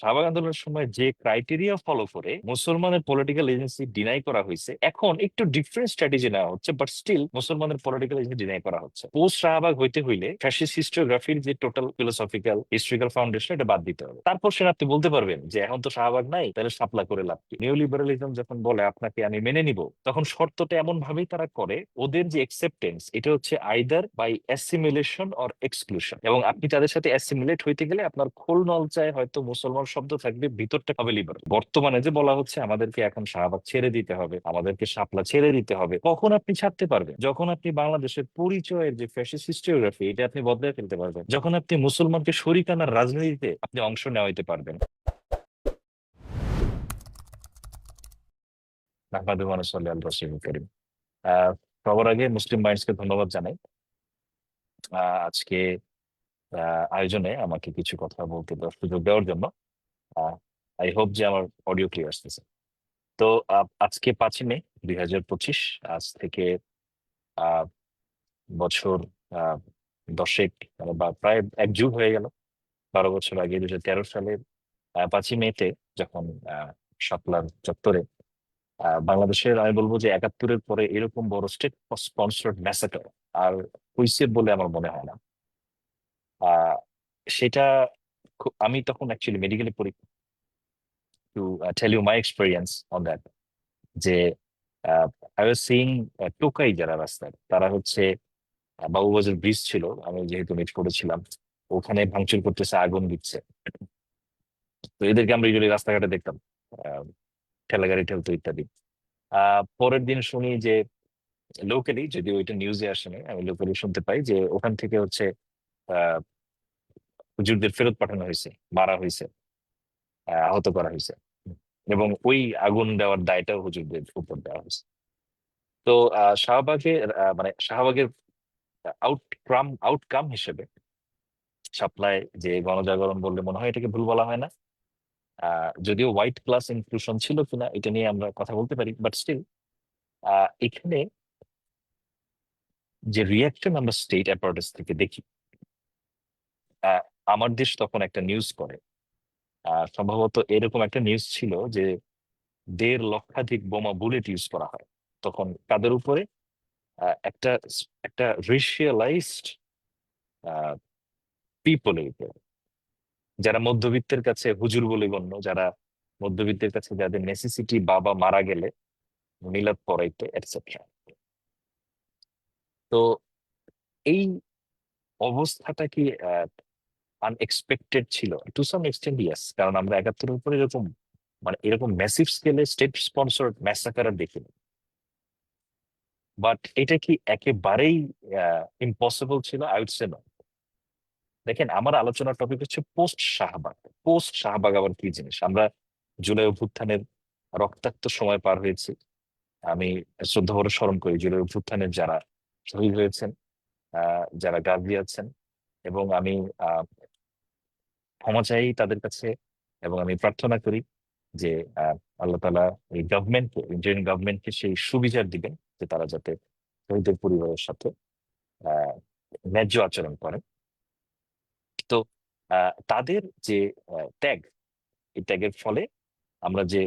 শাহবাগ আন্দোলনের সময় যে ক্রাইটেরিয়া ফলো করে মুসলমানের পলিটিক্যাল এজেন্সি ডিনাই করা হয়েছে, এখন একটু ডিফারেন্ট স্ট্র্যাটেজি নেওয়া হচ্ছে বাট স্টিল মুসলমানের পলিটিক্যাল এজেন্সি ডিনাই করা হচ্ছে। পোস্ট শাহবাগ হইতে হইলে ফ্যাসিস্ট হিস্টোগ্রাফির যে টোটাল ফিলোসফিক্যাল হিস্ট্রিক্যাল ফাউন্ডেশন এটা বাদ দিতে হবে। তারপর সেটা আপনি বলতে পারবেন যে এখন তো শাহবাগ নাই, তাহলে সাপলা করে লাভ কি? নিউ লিবারালিজম যখন বলে, আপনাকে আমি মেনে নিব, তখন শর্তটা এমন ভাবেই তারা করে, ওদের যে অ্যাকসেপ্টেন্স এটা হচ্ছে either by assimilation or exclusion এবং আপনি তাদের সাথে অ্যাসিমিলেট হইতে গেলে আপনার খোল নলচায় হয়তো মুসলমান শব্দ থাকবে, ভিতরটা হবে লিবারাল বর্তমানে যে বলা হচ্ছে, আমাদেরকে এখন শাহবাগ ছেড়ে দিতে হবে, আমাদেরকে শাপলা ছেড়ে দিতে হবে। কখন আপনি ছাড়তে পারবেন? যখন আপনি বাংলাদেশের পরিচয়ের যে ফ্যাসিস্ট হিস্টোগ্রাফি এটা আপনি বদলে ফেলতে পারবেন। যখন আপনি মুসলমানকে শরিকানার রাজনীতিতে আপনি অংশ নেওয়াইতে পারবেন। সবার আগে মুসলিম মাইন্ডসকে ধন্যবাদ জানাই। আজকে আয়োজনে আমাকে কিছু কথা বলতে সুযোগ দেওয়ার জন্য। আই হোপ যে আমার অডিও ক্লিয়ার আসতেছে। তো আজকে পাঁচই মে দুই হাজার পঁচিশ আজ থেকে বছর দশেক মানে বা প্রায় এক যুগ হয়ে গেল। বারো বছর আগে দুই হাজার তেরো আহ, পাঁচই মেতে যখন শাপলার চত্বরে বাংলাদেশের আমি বলব যে একাত্তরের পরে এরকম বড় স্টেট স্পন্সর্ড ম্যাসাকার আর হইছে বলে আমার মনে হয় না। সেটা আমি তখন অ্যাকচুয়ালি মেডিকেলে পড়ি। To tell you my experience on that যে আই ওয়াজ সিইং টোকাই যারা রাস্তায় তারা হচ্ছে বাবুবাজার ব্রিজ ছিল, আমি যেহেতু মিট করেছিলাম ওখানে ভাঙচুর করতেছে, আগুন দিচ্ছে। তো এদেরকে আমরা ইউজুয়ালি রাস্তাঘাটে দেখতাম ঠেলা গাড়ি ঠেলতো ইত্যাদি। পরের দিন শুনি যে লোকালি যদি ওইটা নিউজে আসেনি, আমি লোকালি শুনতে পাই যে, ওখান থেকে হচ্ছে হুজুরদের ফেরত পাঠানো হয়েছে মারা হয়েছে আহত করা হয়েছে। এবং ওই আগুন দেওয়ার দায়টাও হুজুরদের উপর দেওয়া হয়েছে। তো আহ, মানে শাহবাগের আউটক্রাম আউটকাম হিসেবে সাপ্লাই যে গণজাগরণ বললে মনে হয় এটাকে ভুল বলা হয় না যদিও হোয়াইট ক্লাস ইনক্লুশন ছিল কিনা এটা নিয়ে আমরা কথা বলতে পারি বাট স্টিল এখানে যে রিয়াকশন আমরা স্টেট অ্যাপারেটাস থেকে দেখি আমার দেশ তখন একটা নিউজ করে। সম্ভবত এরকম একটা নিউজ ছিল যে দেড় লক্ষাধিক বোমা বুলেট ইউজ করা হয়। তখন তাদের উপরে? একটা একটা রেশিয়ালাইজড পিপলের উপরে। যারা মধ্যবিত্তের কাছে হুজুর বলে গণ্য, যারা মধ্যবিত্তের কাছে যাদের নেসেসিটি বাবা মারা গেলে, মিলাদ পড়াইতে এটসেট্রা তো এই অবস্থাটা কি আনএক্সপেক্টেড ছিল। টু সাম এক্সটেন্ড ইয়াস কারণ আমরা একাত্তরের উপরে এরকম মানে এরকম ম্যাসিভ স্কেলে স্টেট স্পন্সর ম্যাসাকার দেখিনি। বাট এটা কি একেবারেই ইম্পসিবল ছিল? আই উড সে নট দেখেন, আমার আলোচনার টপিক হচ্ছে পোস্ট শাহবাগ। পোস্ট শাহবাগ আবার কি জিনিস? আমরা জুলাই অভ্যুত্থানের রক্তাক্ত সময় পার হয়েছি। আমি শ্রদ্ধা ভরে স্মরণ করি, জুলাই অভ্যুত্থানের যারা শহীদ হয়েছেন যারা গাজী আছেন এবং আমি ক্ষমা চাই তাদের কাছে এবং আমি প্রার্থনা করি যে আল্লাহ তালা এই গভর্নমেন্টকে ইন্ডিয়ান গভর্নমেন্টকে সেই সুবিচার দিবেন যে তারা যাতে শহীদের পরিবারের সাথে ন্যায্য আচরণ করেন তো তাদের যে ত্যাগ, এই ত্যাগের ফলে আমরা যে,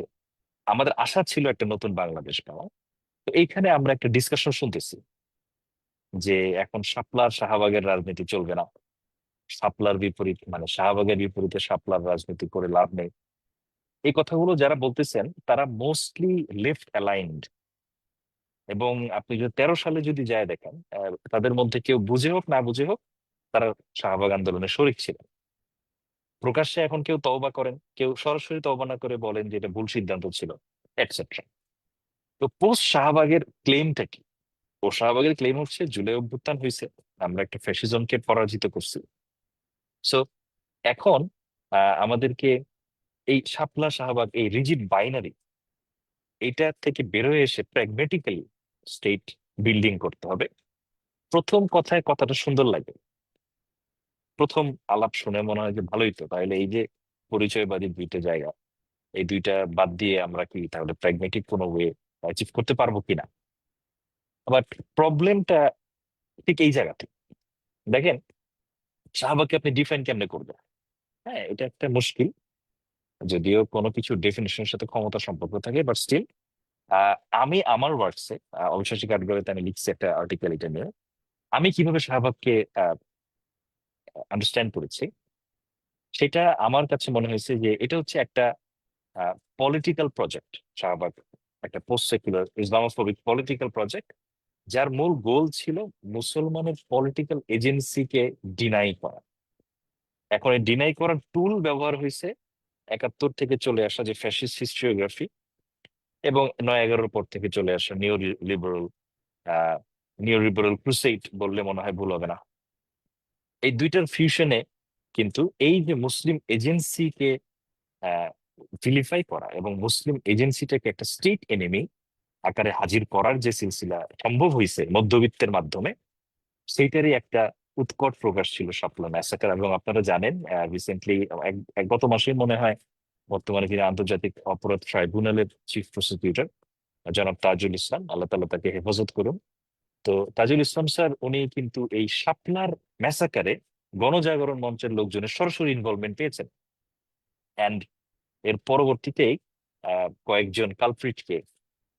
আমাদের আশা ছিল একটা নতুন বাংলাদেশ পাওয়া, তো এইখানে আমরা একটা ডিসকাশন শুনতেছি যে এখন শাপলার শাহবাগের রাজনীতি চলবে না। শাপলার বিপরীত মানে শাহবাগের বিপরীতে শাপলার রাজনীতি করে লাভ নেই। এই কথাগুলো যারা বলতেছেন, তারা মোস্টলি লেফট অ্যালাইন্ড এবং আপনি যদি তেরো সালে যদি যায় দেখেন তাদের মধ্যে কেউ বুঝে হোক, না বুঝে হোক, তারা শাহবাগ আন্দোলনে শরিক ছিলেন। প্রকাশ্যে এখন কেউ তওবা করেন, কেউ সরাসরি তওবা না করে বলেন যে এটা ভুল সিদ্ধান্ত ছিল এটসেট্রা তো পোস্ট শাহবাগের ক্লেমটা কি? ও শাহবাগের ক্লেম হচ্ছে, জুলাই অভ্যুত্থান হয়েছে আমরা একটা ফ্যাসিজমকে পরাজিত করছি। সো এখন আমাদেরকে এই শাপলা শাহবাগ, এই রিজিড বাইনারি এইটা থেকে বেরোয় এসে প্র্যাগমেটিক্যালি স্টেট বিল্ডিং করতে হবে। প্রথম কথায় কথাটা সুন্দর লাগে। প্রথম আলাপ শুনে মনে হয় যে ভালোই তো, তাহলে এই যে পরিচয়বাদী দুইটা জায়গা, এই দুইটা বাদ দিয়ে আমরা কি তাহলে প্র্যাগমেটিক কোনো ওয়ে অ্যাচিভ করতে পারব কিনা? বাট প্রবলেমটা ঠিক এই জায়গাতে দেখেন শাহবাগকে আপনি ডিফাইন কেমনে করবেন? হ্যাঁ এটা একটা মুশকিল। যদিও কোনো কিছু ডেফিনেশনের সাথে ক্ষমতা সম্পর্ক থাকে বাট স্টিল আমি আমার ওয়ার্কসে অবিশ্বাসী কাঠগড়াতে আমি লিখছি একটা আর্টিকেল এটা নিয়ে। আমি কীভাবে শাহবাগকে আন্ডারস্ট্যান্ড করেছি? সেটা আমার কাছে মনে হয়েছে যে এটা হচ্ছে একটা পলিটিক্যাল প্রজেক্ট শাহবাগ, একটা post secular Islamophobic political project যার মূল গোল ছিল মুসলমানের পলিটিক্যাল এজেন্সিকে ডিনাই করা। এখন এই ডিনাই করার টুল ব্যবহার হয়েছে একাত্তর থেকে চলে আসা যে ফ্যাসিস্ট হিস্ট্রিওগ্রাফি এবং নয় এগারোর পর থেকে চলে আসা নিও লিবারেল নিউ লিবারেল ক্রুসেইট বললে মনে হয় ভুল হবে না। এই দুইটার ফিউশনে কিন্তু এই যে মুসলিম এজেন্সিকে ভিলিফাই করা এবং মুসলিম এজেন্সিটাকে একটা স্টেট এনিমি আকারে হাজির করার যে সিলসিলা সম্ভব হয়েছে মধ্যবিত্তের মাধ্যমে, সেইটারই একটা উৎকট প্রকাশ ছিল শাপলা ম্যাসাকার। এবং আপনারা জানেন রিসেন্টলি এক গত মাসে মনে হয় বর্তমানে তিনি আন্তর্জাতিক অপরাধ ট্রাইব্যুনালের চিফ প্রসিকিউটর জনাব তাজুল ইসলাম, আল্লাহ তালা তাকে হেফাজত করুন। তো তাজুল ইসলাম স্যার, উনি কিন্তু এই শাপলার ম্যাসাকারে গণজাগরণ মঞ্চের লোকজনের সরাসরি ইনভলভমেন্ট পেয়েছেন। এর পরবর্তীতেই কয়েকজন কালপ্রিটকে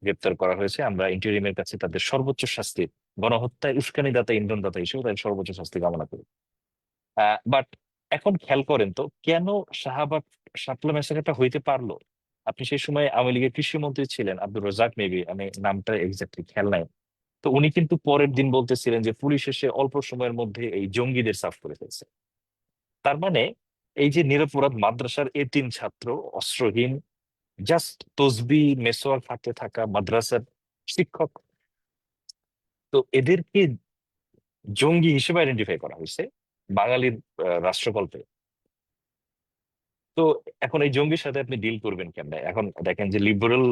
গ্রেপ্তার করা হয়েছে। আমরা ইন্টারিমের কাছে তাদের সর্বোচ্চ শাস্তি, গণহত্যায় উস্কানিদাতা ইন্ধনদাতা হিসেবে তাদের সর্বোচ্চ শাস্তি কামনা করি। বাট এখন খেয়াল করেন তো, কেন শাহবাগ শাপলা মেসাকাটা হইতে পারল? আপনি সেই সময় আওয়ামী লীগের কৃষিমন্ত্রী ছিলেন, আব্দুর রাজাক মেবি, আমি নামটা এক্স্যাক্টলি খেয়াল নাই। তো উনি কিন্তু পরের দিন বলতেছিলেন যে পুলিশ এসে অল্প সময়ের মধ্যে এই জঙ্গিদের সাফ করে ফেলছে। তার মানে এই যে নিরপরাধ মাদ্রাসার এ তিন ছাত্র, অস্ত্রহীন জাস্ট তসবি মেসোয়ার হাতে থাকা মাদ্রাসার শিক্ষক। তো এদেরকে জঙ্গি হিসেবে আইডেন্টিফাই করা হয়েছে বাঙালির রাষ্ট্রকল্পে। তো এখন এই জঙ্গির সাথে আপনি ডিল করবেন কেমনে? এখন দেখেন যে লিবারেল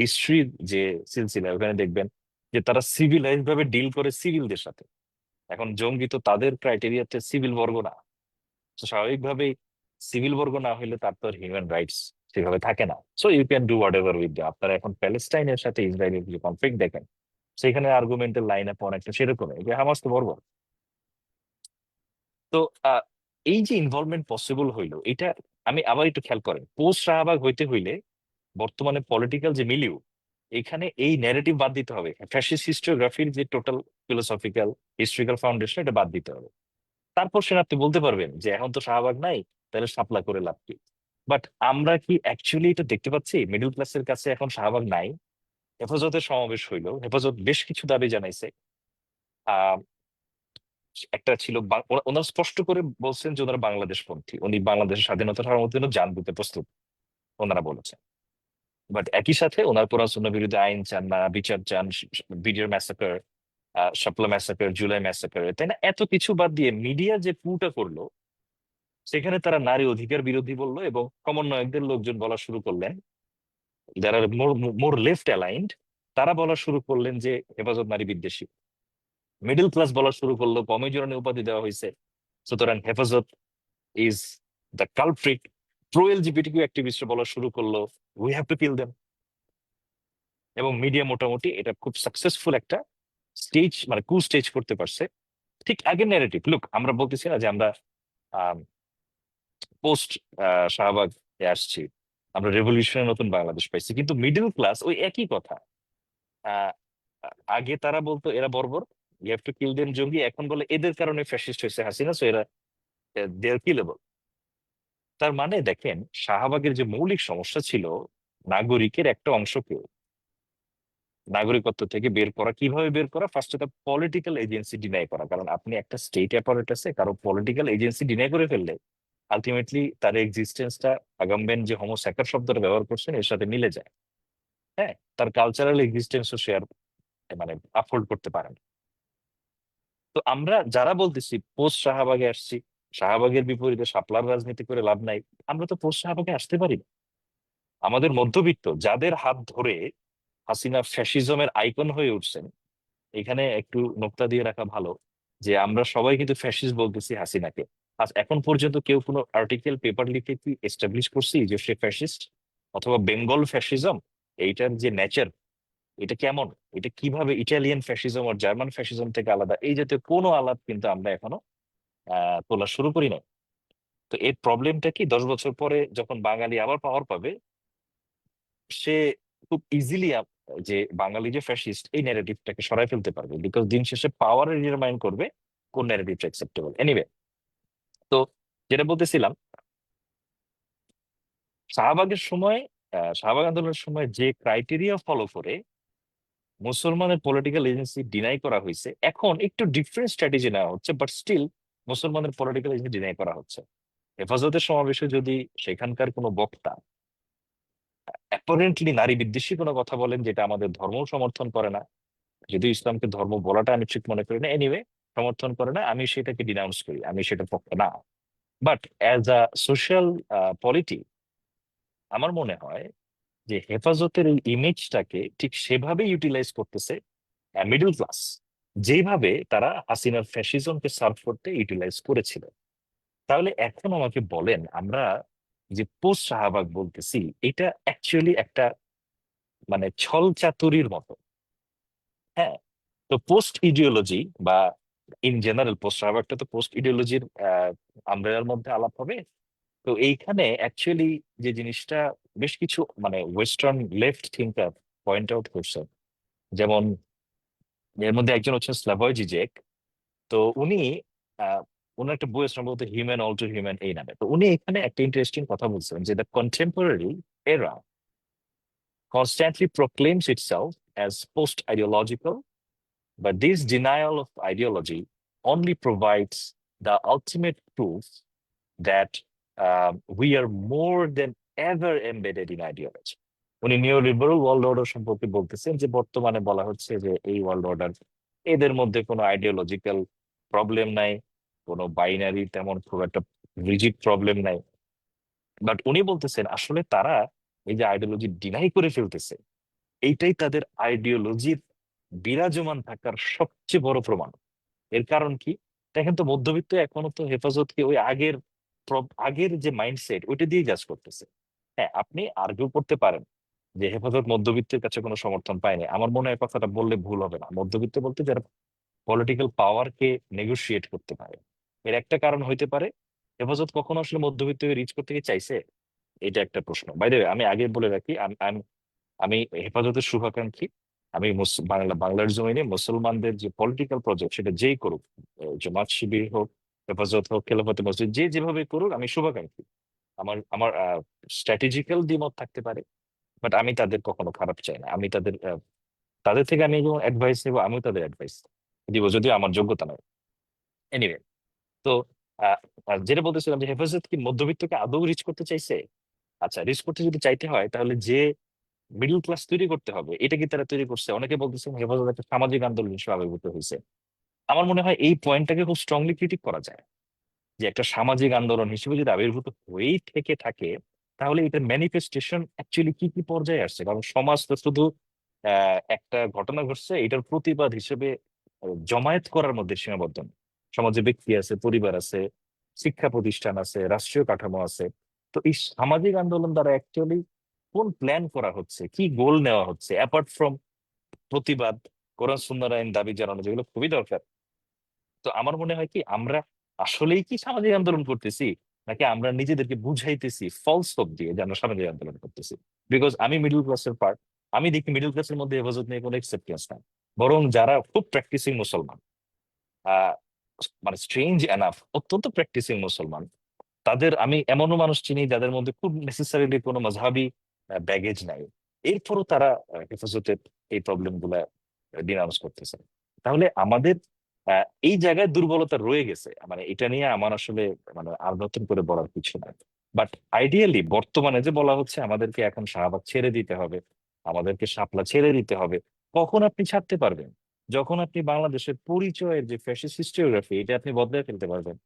হিস্ট্রি যে সিলসিলা, ওখানে দেখবেন যে তারা সিভিলাইজ ভাবে ডিল করে সিভিলদের সাথে। এখন জঙ্গি তো তাদের ক্রাইটেরিয়াতে সিভিল বর্গ না। তো স্বাভাবিকভাবেই সিভিল বর্গ না হইলে তার তো হিউম্যান রাইটস সেভাবে থাকে না। So you can do whatever with আপনারা এখন প্যালেস্টাইনের সাথে ইসরায়েলের যে কনফ্লিক্ট দেখেন, সেখানে আর্গুমেন্টের লাইন আপ অনেকটা সেরকমই। যে হামাস তো বর্বর তো এই যে ইনভলভমেন্ট পসিবল হইল, এটা আমি আবার একটু খেয়াল করেন পোস্ট শাহবাগ হইতে হইলে বর্তমানে পলিটিক্যাল যে মিলিউ এখানে এই ন্যারেটিভ বাদ দিতে হবে। ফ্যাসিস্ট হিস্টোগ্রাফির যে টোটাল ফিলোসফিক্যাল হিস্ট্রিক্যাল ফাউন্ডেশন এটা বাদ দিতে হবে। তারপর সেটা আপনি বলতে পারবেন যে, এখন তো শাহবাগ নাই, তাহলে সাপ্লাই করে লাভ কি? বাট আমরা কি অ্যাকচুয়ালি এটা দেখতে পাচ্ছি? মিডল ক্লাসের কাছে এখন শাহবাগ নাই। হেফাজতের সমাবেশ হইল। হেফাজত বেশ কিছু দাবি জানাইছে। একটা ছিল ওনারা স্পষ্ট করে বলছেন যে ওনারা বাংলাদেশ পন্থী উনি বাংলাদেশের স্বাধীনতা সার্বভৌমত্বের জন্য যান দিতে প্রস্তুত, ওনারা বলেছেন। বাট একই সাথে ওনার পড়াশোনার বিরুদ্ধে আইন চান না, বিচার চান BDR massacre Shapla massacre July massacre তাই না? এত কিছু বাদ দিয়ে মিডিয়া যে পুটা করল সেখানে তারা নারী অধিকার বিরোধী বলল এবং সমন্বয়কদের লোকজন বলা শুরু করলেন। যারা মোর লেফট অ্যালাইন্ড, তারা বলা শুরু করলেন যে হেফাজত নারী বিদ্বেষী। মিডল ক্লাস বলা শুরু করল কমিজনে উপাধি দেওয়া হয়েছে। সুতরাং Hefazat is the culprit pro LGBTQ activist বলা শুরু করল we have to kill them এবং মিডিয়া মোটামুটি এটা খুব সাকসেসফুল একটা স্টেজ মানে কু স্টেজ করতে পারছে। ঠিক আগের ন্যারেটিভ লুক আমরা বলতেছি না যে আমরা পোস্ট শাহবাগ আসছি। আমরা রেভলিউশনের নতুন বাংলাদেশ পাইছি। কিন্তু মিডল ক্লাস ওই একই কথা। আগে তারা বলতো, এরা বর্বর you have to kill them জঙ্গি। এখন বলে, এদের কারণে ফ্যাসিস্ট হয়েছে হাসিনা সো এরা কিলেবল তার মানে দেখেন, শাহবাগের যে মৌলিক সমস্যা ছিল, নাগরিকের একটা অংশকে নাগরিকত্ব থেকে বের করা, কীভাবে বের করা? ফার্স্ট তার পলিটিক্যাল এজেন্সি ডিনাই করা। কারণ আপনি একটা স্টেট অ্যাপারেটাসে কারও পলিটিক্যাল এজেন্সি ডিনাই করে ফেললে আলটিমেটলি তার এক্সিস্টেন্সটা আগামবেন যে হোমো স্যাকার শব্দটা ব্যবহার করছেন, এর সাথে মিলে যায়। হ্যাঁ তার কালচারাল এক্সিস্টেন্সও শেয়ার মানে আফোল্ড করতে পারেন তো আমরা যারা বলতেছি পোস্ট শাহবাগে আসছি, শাহবাগের বিপরীতে শাপলার রাজনীতি করে লাভ নাই, আমরা তো পোস্ট শাহবাগে আসতে পারি না। আমাদের মধ্যবিত্ত, যাদের হাত ধরে হাসিনা ফ্যাসিজমের আইকন হয়ে উঠছেন, এখানে একটু নোক্তা দিয়ে রাখা ভালো যে আমরা সবাই কিন্তু ফ্যাসিস্ট বলতেছি হাসিনাকে। আজ এখন পর্যন্ত কেউ কোনো আর্টিকেল পেপার লিখে কি এস্টাবলিশ করছি যে সে ফ্যাসিস্ট অথবা বেঙ্গল ফ্যাসিজম এইটার যে নেচার এটা কেমন? এটা কীভাবে ইটালিয়ান ফ্যাসিজম আর জার্মান ফ্যাসিজম থেকে আলাদা? এই জাতীয় কোনো আলাপ কিন্তু আমরা এখনও তোলা শুরু করি না তো এর প্রবলেমটা কি? দশ বছর পরে যখন বাঙালি আবার পাওয়ার পাবে, সে খুব ইজিলি যে বাঙালি যে ফ্যাসিস্ট এই ন্যারেটিভটাকে সরাই ফেলতে পারবে। বিকজ দিন শেষে পাওয়ার ডিটারমাইন করবে, কোন ন্যারেটিভটা অ্যাকসেপ্টেবল এনিওয়ে তো যেটা বলতেছিলাম, শাহবাগের সময় শাহবাগ আন্দোলনের সময় যে ক্রাইটেরিয়া ফলো করে মুসলমানের পলিটিক্যাল এজেন্সি ডিনাই করা হয়েছে, এখন একটু ডিফারেন্ট স্ট্র্যাটেজি নেওয়া হচ্ছে বাট স্টিল মুসলমানের পলিটিক্যাল এজেন্সি ডিনাই করা হচ্ছে। হেফাজতের সমাবেশে যদি সেখানকার কোনো বক্তা অ্যাপারেন্টলি নারী বিদ্বেষী কোনো কথা বলেন, যেটা আমাদের ধর্ম সমর্থন করে না যদি ইসলামকে ধর্ম বলাটা আমি ঠিক মনে করি না এনিওয়ে সমর্থন করে না, আমি সেটাকে ডিনাউন্স করি, আমি সেটার পক্ষে না। But as a social polity আমার মনে হয় যে হেফাজতের এই ইমেজটাকে ঠিক সেভাবে ইউটিলাইজ করতেছে মিডল ক্লাস যেভাবে তারা হাসিনার ফ্যাসিজমকে সার্ভ করতে ইউটিলাইজ করেছিল। তাহলে এখন আমাকে বলেন, আমরা যে পোস্ট শাহবাগ বলতেছি, এটা অ্যাকচুয়ালি একটা মানে ছল চাতুরির মতো। হ্যাঁ তো পোস্ট ইডিওলজি বা ইন জেনারেল পোস্ট শাহবাগটা তো পোস্ট ইডিওলজির আমব্রেলার মধ্যে আলাপ হবে। তো এইখানে অ্যাকচুয়ালি যে জিনিসটা বেশ কিছু মানে western left thinker point out করছে। যেমন এর মধ্যে একজন হচ্ছেন স্লাভয় জিজেক তো উনি ওনার একটা বই সম্ভবত হিউম্যান অল টু হিউম্যান এই নামে। তো উনি এখানে একটা ইন্টারেস্টিং কথা বলছেন যে দ্য কন্টেম্পোরারি এরা constantly proclaims itself as post ideological, but this denial of ideology only provides the ultimate proof that um, we are more than ever embedded in ideology. উনি নিও লিবারাল ওয়ার্ল্ড অর্ডার সম্পর্কে বলতেছেন যে বর্তমানে বলা হচ্ছে যে এই ওয়ার্ল্ড অর্ডার এদের মধ্যে কোনো আইডিওলজিক্যাল প্রবলেম নাই কোনো বাইনারি তেমন খুব একটা রিজিড প্রবলেম নাই বাট উনি বলতেছেন আসলে তারা এই যে আইডিওলজি ডিনাই করে ফেলতেছে এইটাই তাদের আইডিওলজির বিরাজমান থাকার সবচেয়ে বড় প্রমাণ। এর কারণ কি? দেখেন তো, মধ্যবিত্ত এখনও তো হেফাজতকে ওই আগের আগের যে মাইন্ডসেট ওইটা দিয়ে জাজ করতেছে। হ্যাঁ আপনি আর্গুও করতে পারেন যে হেফাজত মধ্যবিত্তের কাছে কোনো সমর্থন পায়নি। আমার মনে হয় কথাটা বললে ভুল হবে না। মধ্যবিত্ত বলতে যারা পলিটিক্যাল পাওয়ারকে নেগোশিয়েট করতে পারে। এর একটা কারণ হইতে পারে, হেফাজত কখনো আসলে মধ্যবিত্ত রিচ করতে গিয়ে চাইছে? এটা একটা প্রশ্ন। বাইরে আমি আগে বলে রাখি আমি হেফাজতের শুভাকাঙ্ক্ষী। আমি বাংলা, বাংলার জমিনে মুসলমানদের যে পলিটিক্যাল প্রজেক্ট সেটা যেই করুক জামাত শিবির হোক, হেফাজত হোক, খেলাফতে মসজিদ, যে যেভাবে করুক, আমি শুভাকাঙ্ক্ষী। আমার আমার স্ট্র্যাটেজিক্যাল দ্বিমত থাকতে পারে বাট আমি তাদের কখনো খারাপ চাই না। আমি তাদের তাদের থেকে আমি যেমন অ্যাডভাইস নেব, আমিও তাদের অ্যাডভাইস দিব, যদিও আমার যোগ্যতা নয় এনিওয়ে তো যেটা বলতেছিলাম যে হেফাজত কি মধ্যবিত্তকে আদৌ রিচ করতে চাইছে? আচ্ছা রিচ করতে যদি চাইতে হয়, তাহলে যে মিডল ক্লাস তৈরি করতে হবে। এটা কি তারা তৈরি করছে? অনেকে বলতেছেন হেফাজত একটা সামাজিক আন্দোলন হিসেবে আবির্ভূত হয়েছে। আমার মনে হয় এই পয়েন্টটাকে খুব স্ট্রংলি ক্রিটিক করা যায়। যে একটা সামাজিক আন্দোলন হিসেবে যদি আবির্ভূত হয়েই থেকে থাকে, তাহলে এটার ম্যানিফেস্টেশন অ্যাকচুয়ালি কি কি পর্যায়ে আসছে? কারণ সমাজ তো শুধু একটা ঘটনা ঘটছে, এটার প্রতিবাদ হিসেবে জমায়েত করার মধ্যে সীমাবদ্ধ। সমাজে ব্যক্তি আছে, পরিবার আছে, শিক্ষা প্রতিষ্ঠান আছে, রাষ্ট্রীয় কাঠামো আছে, তো এই সামাজিক আন্দোলন দ্বারা অ্যাকচুয়ালি কোন প্ল্যান করা হচ্ছে? কি গোল নেওয়া হচ্ছে? অ্যাপার্ট ফ্রম প্রতিবাদ, কোরআন, সুন্নাহ আইন দাবি জানানো, যেগুলো খুবই দরকার। তো আমার মনে হয় কি, আমরা আসলেই কি সামাজিক আন্দোলন করতেছি? নাকি আমরা নিজেদেরকে বুঝাইতেছি ফলস হোপ দিয়ে যে আমরা সামাজিক আন্দোলন করতেছি? বিকজ আমি মিডল ক্লাসের পার্ট আমি দেখি মিডল ক্লাসের মধ্যে হেফাজত নিয়ে কোনো একসেপ্টেন্স নাই। বরং যারা খুব প্র্যাকটিসিং মুসলমান মানে স্ট্রেঞ্জ এনাফ অত্যন্ত প্র্যাকটিসিং মুসলমান, তাদের আমি এমনও মানুষ চিনি যাদের মধ্যে খুব নেসেসারিলি কোনো মজহাবি ব্যাগেজ নাই। এরপরও তারা হেফাজতের এই প্রবলেমগুলা ডিনাউন্স করতেছে। তাহলে আমাদের এই জায়গায় দুর্বলতা রয়ে গেছে। মানে এটা নিয়ে আমার আসলে মানে আর নতুন করে বলার কিছু নাই। বাট আইডিয়ালি বর্তমানে যে বলা হচ্ছে, আমাদেরকে এখন শাহবাগ ছেড়ে দিতে হবে। আমাদেরকে শাপলা ছেড়ে দিতে হবে। কখন আপনি ছাড়তে পারবেন? যখন আপনি বাংলাদেশের পরিচয়ের যে ফ্যাশন হিস্টোরিওগ্রাফি এটা আপনি বদলে ফেলতে পারবেন।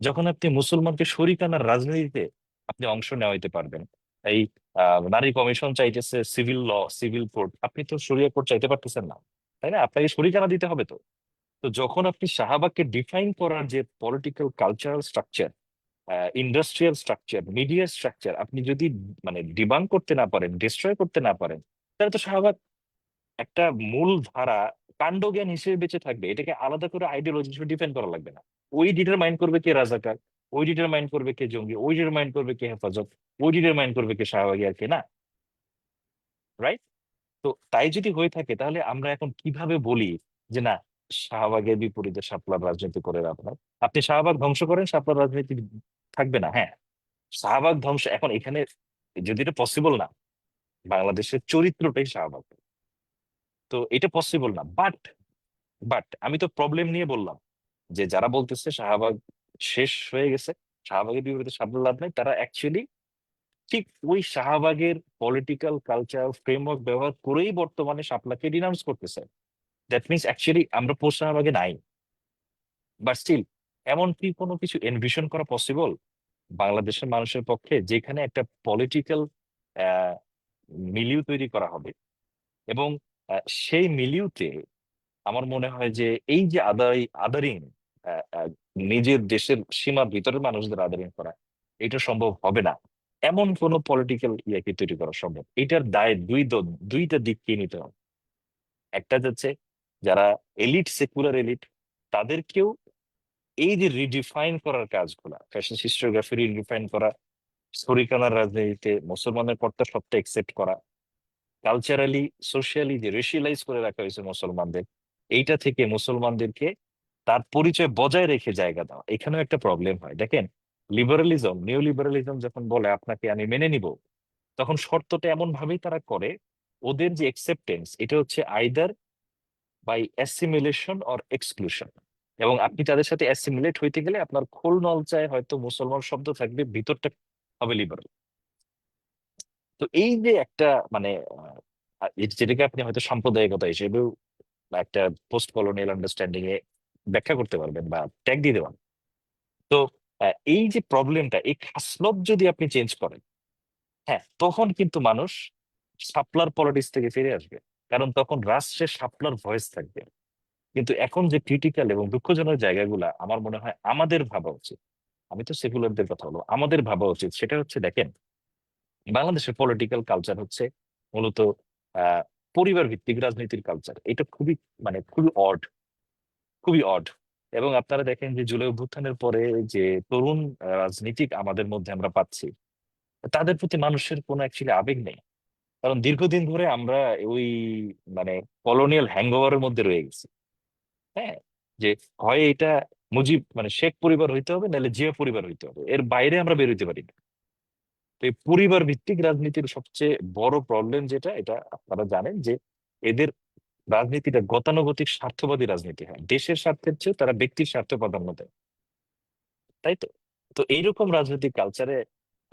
যখন আপনি মুসলমানকে শরিকানার রাজনীতিতে আপনি অংশ নেওয়াইতে পারবেন। এই নারী কমিশন চাইতেছে সিভিল ল সিভিল কোর্ট আপনি তো শরিয়া কোর্ট চাইতে পারতেছেন না, তাই না? আপনাকে শরিকানা দিতে হবে তো। তো যখন আপনি শাহবাগকে ডিফাইন করার যে political cultural structure industrial structure media structure আপনি যদি মানে ডিবাং করতে না পারেন ডিস্ট্রয় করতে না পারেন, তাহলে তো শাহবাগ একটা মূল ধারা, কাণ্ডজ্ঞান হিসেবে বেঁচে থাকবে। এটাকে আলাদা করে আইডিওলজি হিসেবে ডিফেন্ড করা লাগবে না। ওই ডিটারমাইন করবে কে রাজাকার ওই ডিটারমাইন করবে কে জঙ্গি ওই ডিটারমাইন করবে কে হেফাজত ওই ডিটারমাইন করবে কে শাহবাগী আর কে না রাইট তো তাই যদি হয়ে থাকে তাহলে আমরা এখন কীভাবে বলি যে না শাহবাগের বিপরীতে শাপলার রাজনীতি করে আপনার আপনি শাহবাগ ধ্বংস করেন শাপলার রাজনীতি থাকবে না হ্যাঁ শাহবাগ ধ্বংস এখন এখানে যদি এটা পসিবল না বাংলাদেশের চরিত্রটাই শাহবাগ তো এটা পসিবল না বাট বাট আমি তো প্রবলেম নিয়ে বললাম যে যারা বলতেছে শাহবাগ শেষ হয়ে গেছে। শাহবাগের বিপরীতে শাপলার লাভ নাই। তারা অ্যাকচুয়ালি ঠিক ওই শাহবাগের পলিটিক্যাল কালচার ফ্রেমওয়ার্ক ব্যবহার করেই বর্তমানে শাপলাকে ডিনাউন্স করতেছে। দ্যাট মিনস অ্যাকচুয়ালি আমরা পোস্ট শাহবাগে নাই। বাট স্টিল এমন কি কোনো কিছু এনভিশন করা পসিবল বাংলাদেশের মানুষের পক্ষে যেখানে একটা পলিটিক্যাল মিলিউ তৈরি করা হবে। এবং সেই মিলিউতে আমার মনে হয় যে এই যে আদায় আদারিং নিজের দেশের সীমার ভিতরের মানুষদের আদারিং করা, এটা সম্ভব হবে না। এমন কোন পলিটিক্যাল ইয়াকে তৈরি করা সম্ভব? এটার দায় দুই দুইটা দিককে নিতে হবে। একটা যাচ্ছে যারা এলিট সেকুলার এলিট তাদেরকেও এই যে রিডিফাইন করার কাজগুলা ফ্যাশন হিস্টোগ্রাফি রিডিফাইন করা শরিকানার রাজনীতিতে মুসলমানের কর্তা সত্তা একসেপ্ট করা কালচারালি সোশিয়ালি যে রেশিয়ালাইজ করে রাখা হয়েছে মুসলমানদের, এইটা থেকে মুসলমানদেরকে তার পরিচয় বজায় রেখে জায়গা দেওয়া, এখানেও একটা প্রবলেম হয়। দেখেন লিবারালিজম নিউ লিবারালিজম যখন বলে আপনাকে আমি মেনে নিব, তখন শর্তটা এমন ভাবেই তারা করে, ওদের যে একসেপ্টেন্স এটা হচ্ছে either by assimilation or exclusion এবং আপনি তাদের সাথে অ্যাসিমিলেট হইতে গেলে আপনার খোল নলচায় হয়তো মুসলমান শব্দ থাকবে, ভিতরটা হবে লিবারাল তো এই যে একটা মানে যেটাকে আপনি হয়তো সাম্প্রদায়িকতা হিসেবেও একটা পোস্ট কলোনিয়াল আন্ডারস্ট্যান্ডিং এ ব্যাখ্যা করতে পারবেন বা ট্যাগ দিয়ে দেবেন তো এই যে প্রবলেমটা এই খাসলত যদি আপনি চেঞ্জ করেন হ্যাঁ তখন কিন্তু মানুষ সাপলার পলিটিক্স থেকে ফিরে আসবে। কারণ তখন রাষ্ট্রে সাপলার ভয়েস থাকবে। কিন্তু এখন যে ক্রিটিক্যাল এবং দুঃখজনক জায়গাগুলা, আমার মনে হয় আমাদের ভাবা উচিত। আমি তো সেকুলারদের কথা বলব, আমাদের ভাবা উচিত। সেটা হচ্ছে, দেখেন, বাংলাদেশের পলিটিক্যাল কালচার হচ্ছে মূলত পরিবার ভিত্তিক রাজনীতির কালচার এটা খুবই মানে খুবই অড খুবই অড এবং আপনারা দেখেন যে জুলাই অভ্যুত্থানের পরে যে তরুণ রাজনীতিক আমাদের মধ্যে আমরা পাচ্ছি, তাদের প্রতি মানুষের কোনো অ্যাকচুয়ালি আবেগ নেই। কারণ দীর্ঘদিন ধরে আমরা ওই মানে কলোনিয়াল হ্যাংওভারের মধ্যে রয়ে গেছি। হ্যাঁ যে হয় এটা মুজিব মানে শেখ পরিবার হইতে হবে, নাহলে জিয়া পরিবার হইতে হবে। এর বাইরে আমরা বেরোতে পারি না। তো এই পরিবার ভিত্তিক রাজনীতির সবচেয়ে বড় প্রবলেম যেটা, এটা আপনারা জানেন যে এদের রাজনীতিটা গতানুগতিক স্বার্থবাদী রাজনীতি হয়। দেশের স্বার্থের চেয়ে তারা ব্যক্তির স্বার্থ প্রাধান্য দেয়। তাই তো? তো এইরকম রাজনৈতিক কালচারে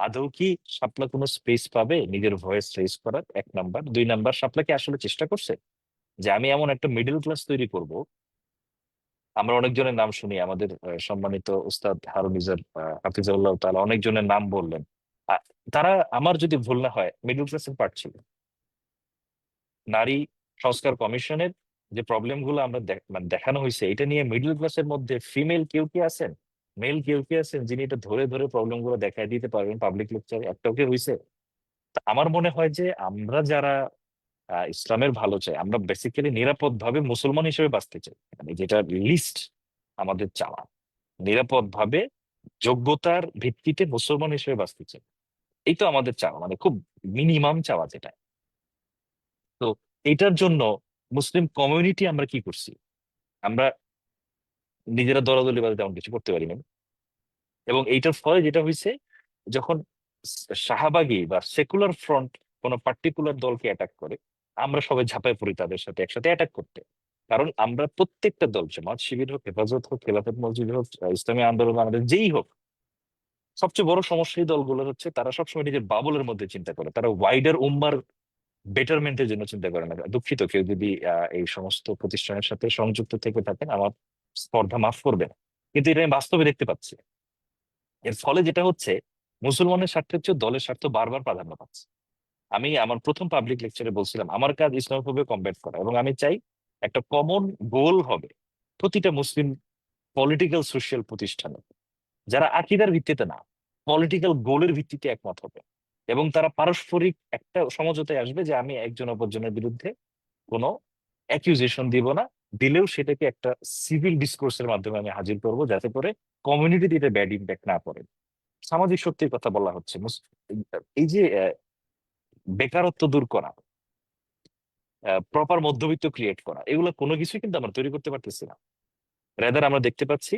আদৌ কি শাপলা কোনো স্পেস পাবে? নিজের ভয়েস রেজ করার এক নাম্বার দুই নাম্বার শাপলা কি আসলে চেষ্টা করছে? যে আমি এমন একটা মিডল ক্লাস তৈরি করব। আমরা অনেকজনের নাম শুনি, আমাদের সম্মানিত উস্তাদ হারুনিজার হাফিজাউল্লাহ তাআলা অনেকজনের নাম বললেন। তারা, আমার যদি ভুল না হয় মিডল ক্লাসের পার্ট ছিল। নারী সংস্কার কমিশনের যে প্রবলেমগুলো আমরা মানে দেখানো হয়েছে, এটা নিয়ে মিডল ক্লাসের মধ্যে ফিমেল কেউ কি আছেন? মেল কেউ কি আছেন যিনি এটা ধরে ধরে প্রবলেমগুলো দেখাই দিতে পারবেন পাবলিক লেকচার একটাও কি হয়েছে? আমার মনে হয় যে আমরা যারা ইসলামের ভালো চাই, আমরা বেসিক্যালি নিরাপদ ভাবে মুসলমান হিসেবে বাঁচতে চাই। মানে যেটা লিস্ট আমাদের চাওয়া। নিরাপদ ভাবে যোগ্যতার ভিত্তিতে মুসলমান হিসেবে বাঁচতে চাই। এই তো আমাদের চাওয়া মানে খুব মিনিমাম চাওয়া যেটা। তো এটার জন্য মুসলিম কমিউনিটি আমরা কি করছি? আমরা নিজেরা দলাদলি বাদে তেমন কিছু করতে পারি না এবং এইটার ফলে যেটা হয়েছে যখন শাহবাগী বা সেকুলার ফ্রন্ট কোন পার্টিকুলার দলকে অ্যাটাক করে, আমরা সবাই ঝাঁপায় পড়ি তাদের সাথে একসাথে অ্যাটাক করতে। কারণ আমরা প্রত্যেকটা দল, জামাত, শিবির হোক, হেফাজত হোক, খেলাফত মসজিদ হোক, ইসলামী আন্দোলন আমাদের যেই হোক, সবচেয়ে বড় সমস্যা এই দলগুলো হচ্ছে, তারা সবসময় নিজের বাবলের মধ্যে চিন্তা করে। তারা ওয়াইডার উম্মার বেটারমেন্টের জন্য চিন্তা করে না দুঃখিত, কেউ যদি এই সমস্ত প্রতিষ্ঠানের সাথে সংযুক্ত থেকে থাকেন, আমার স্পর্ধা মাফ করবেন কিন্তু এটা আমি বাস্তবে দেখতে পাচ্ছি। এর ফলে যেটা হচ্ছে, মুসলমানের স্বার্থের চেয়ে দলের স্বার্থ বারবার প্রাধান্য পাচ্ছে। আমি আমার প্রথম পাবলিক লেকচারে বলছিলাম, আমার কাজ ইসলামভাবে কমব্যাট করা এবং আমি চাই একটা কমন গোল হবে প্রতিটা মুসলিম পলিটিক্যাল সোশ্যাল প্রতিষ্ঠানে। যারা আকিদার ভিত্তিতে না পলিটিক্যাল গোলের ভিত্তিতে একমত হবে। এবং তারা পারস্পরিক একটা সমঝোতায় আসবে যে আমি একজন অপরজনের বিরুদ্ধে কোনো অ্যাকিউজেশন দিব না। দিলেও সেটাকে একটা সিভিল ডিসকোর্সের মাধ্যমে আমি হাজির করব যাতে করে কমিউনিটিতে এটা ব্যাড ইম্প্যাক্ট না পড়ে। সামাজিক শক্তির কথা বলা হচ্ছে। এই যে বেকারত্ব দূর করা প্রপার মধ্যবিত্ত ক্রিয়েট করা, এগুলো কোনো কিছুই কিন্তু আমরা তৈরি করতে পারতেছি না। রেদার আমরা দেখতে পাচ্ছি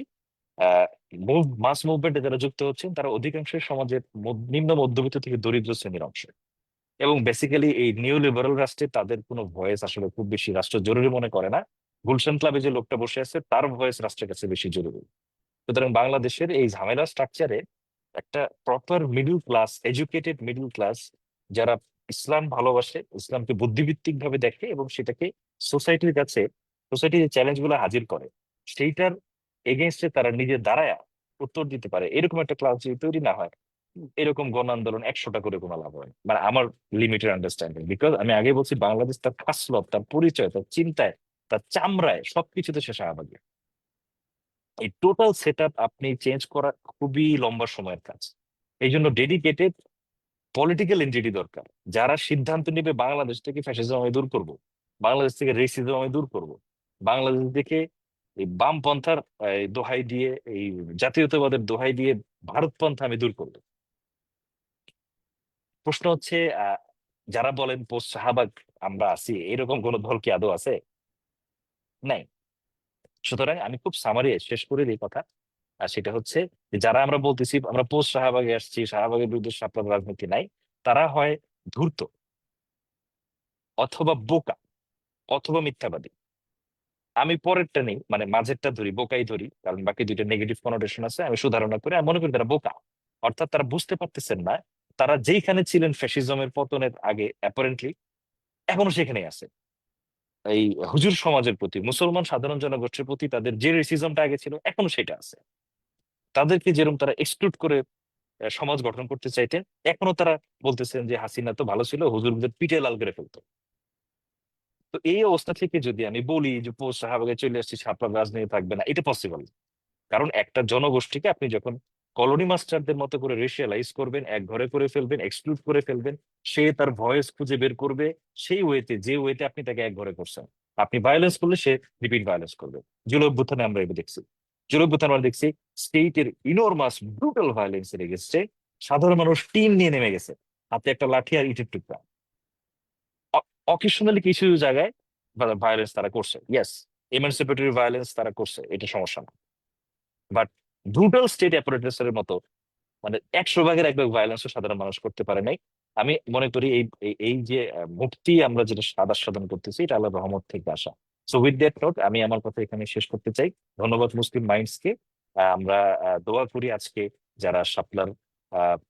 মাস মুভমেন্টে যারা যুক্ত হচ্ছেন, তারা অধিকাংশ সমাজের নিম্ন মধ্যবিত্ত থেকে দরিদ্র শ্রেণির অংশ। এবং বেসিক্যালি এই নিউ লিবারাল রাষ্ট্রে তাদের কোনো ভয়েস আসলে খুব বেশি রাষ্ট্র জরুরি মনে করে না। গুলশান ক্লাবে যে লোকটা বসে আছে, তার ভয়েস রাষ্ট্রের কাছে বেশি জরুরি। সুতরাং বাংলাদেশের এই ঝামেলা স্ট্রাকচারে একটা proper middle class educated middle class যারা ইসলাম ভালোবাসে, ইসলামকে বুদ্ধিভিত্তিক ভাবে দেখে এবং সেটাকে সোসাইটির কাছে সোসাইটি যে চ্যালেঞ্জগুলো হাজির করে, সেইটার এগেনস্টে তারা নিজে দাঁড়ায় উত্তর দিতে পারে। এরকম একটা ক্লাস যদি তৈরি না হয় এরকম গণ আন্দোলন একশোটা করে কোনো লাভ হয় মানে আমার লিমিটেড আন্ডারস্ট্যান্ডিং বিকজ আমি আগে বলছি বাংলাদেশ তার খাসলত তার পরিচয় তার চিন্তায় তার চামড়ায় সবকিছুতে সে শাহবাগী। এই টোটাল সেট আপনি চেঞ্জ করা খুবই লম্বা সময়ের কাজ। এই জন্য ডেডিকেটেড পলিটিক্যাল এন্টিটি দরকার। যারা সিদ্ধান্ত নেবে বাংলাদেশ থেকে ফ্যাসিজম আমি দূর করব বাংলাদেশ থেকে রেসিজম আমি দূর করব বাংলাদেশ থেকে এই বামপন্থার দোহাই দিয়ে, এই জাতীয়তাবাদের দোহাই দিয়ে ভারতপন্থা আমি দূর করব। প্রশ্ন হচ্ছে যারা বলেন পোস্ট শাহবাগ আমরা আছি, এরকম কোন দল কি আদৌ আছে? নাই। সুতরাং আমি খুব সামারি শেষ করে দিই কথা। আর সেটা হচ্ছে যারা আমরা বলতেছি, আমরা পোস্ট শাহবাগে আসছি, শাহবাগের বিরুদ্ধে সাপলার রাজনীতি নাই, তারা হয় ধূর্ত, অথবা বোকা, অথবা মিথ্যাবাদী। আমি পরেরটা নেই মানে মাঝেরটা ধরি, বোকাই ধরি, কারণ বাকি দুইটা নেগেটিভ কনোটেশন আছে, আমি সুধারণা করে, আমি মনে করি তারা বোকা। অর্থাৎ তারা বুঝতে পারতেছেন না, তারা যেইখানে ছিলেন ফ্যাসিজমের পতনের আগে অ্যাপারেন্টলি এখনও সেখানেই আছে। এই হুজুর সমাজের প্রতি, মুসলমান সাধারণ জনগোষ্ঠীর প্রতি তাদের যে রেসিজমটা আগে ছিল, এখনও সেটা আছে। তাদেরকে যেরকম তারা এক্সক্লুড করে সমাজ গঠন করতে চাইতেন, এখনও তারা বলতেছেন যে হাসিনা তো ভালো ছিল, হুজুরদের পিঠে লাল করে ফেলতো। তো এই অবস্থা থেকে যদি আমি বলি যে পোস্ট শাহবাগে চলে আসছি ছাপড়া রাজনীতি থাকবে না, এটা পসিবল কারণ একটা জনগোষ্ঠীকে আপনি যখন কলোনি মাস্টারদের মতো করে রেশিয়ালাইজ করবেন, এক ঘরে করে ফেলবেন এক্সক্লুড করে ফেলবেন, সে তার ভয়েস খুঁজে বের করবে, সেই ওয়েতে যে ওয়েতে আপনি তাকে এক ঘরে করছেন। আপনি ভায়োলেন্স করলে সে রিপিট ভায়োলেন্স করবে। জুল অভ্যুত্থানে আমরা এটা দেখছি। জুল অভ্যুত্থানে আমরা দেখছি স্টেটের ইনরমাস ব্রুটাল ভায়োলেন্স এর এগেস্টে সাধারণ মানুষ টিম নিয়ে নেমে গেছে। হাতে একটা লাঠি আর ইটের টুকরা। অকেশনালি কিছু জায়গায় ভায়োলেন্স তারা করছে। ইয়েস এমানসিপেটরি ভায়োলেন্স তারা করছে, এটা সমস্যা না। বাট ব্রুটাল স্টেট অ্যাপারেটাসের মতো মানে একশো ভাগের এক ভাগ ভায়োলেন্স সাধারণ মানুষ করতে পারে নাই। আমি মনে করি এই, এই- যে মুক্তি আমরা যেটা সাদা সাধন করতেছি, এটা আল্লাহ রহমত থেকে আসা। সো উইথ দ্যাট নোট আমি আমার কথা এখানে শেষ করতে চাই। ধন্যবাদ মুসলিম মাইন্ডস কে আমরা দোয়া করি আজকে যারা শাপলার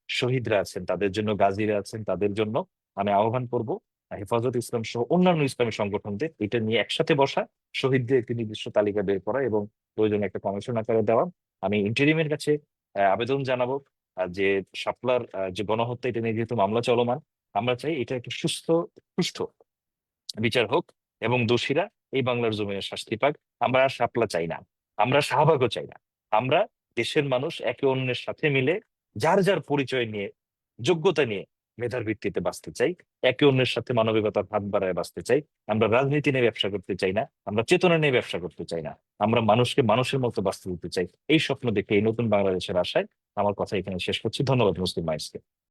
শহীদরা আছেন, তাদের জন্য, গাজীরা আছেন, তাদের জন্য। আমি আহ্বান করব হেফাজত ইসলাম সহ অন্যান্য ইসলামী সংগঠনদের এটা নিয়ে একসাথে বসা শহীদদের একটি নির্দিষ্ট তালিকা বের করা এবং প্রয়োজনে একটা কমিশন আকারে দেওয়া। আমি ইন্টারিমের কাছে আবেদন জানাব যে শাপলার আহ, যে গণহত্যা এটা নিয়ে যেহেতু মামলা চলমান আমরা চাই এটা একটা সুস্থ সুষ্ঠু বিচার হোক এবং দোষীরা এই বাংলার জমিনে শাস্তি পাক। আমরা আর শাপলা চাই না আমরা শাহবাগও চাই না। আমরা দেশের মানুষ একে অন্যের সাথে মিলে যার যার পরিচয় নিয়ে যোগ্যতা নিয়ে মেধার ভিত্তিতে বাঁচতে চাই, একে অন্যের সাথে মানবিকতার হাত বাড়ায় বাঁচতে চাই, আমরা রাজনীতি নিয়ে ব্যবসা করতে চাই না, আমরা চেতনা নিয়ে ব্যবসা করতে চাই না, আমরা মানুষকে মানুষের মতো বাঁচতে দিতে চাই। এই স্বপ্ন দেখে এই নতুন বাংলাদেশের আশায় আমার কথা এখানে শেষ করছি। ধন্যবাদ, মুসলিম মাইসকে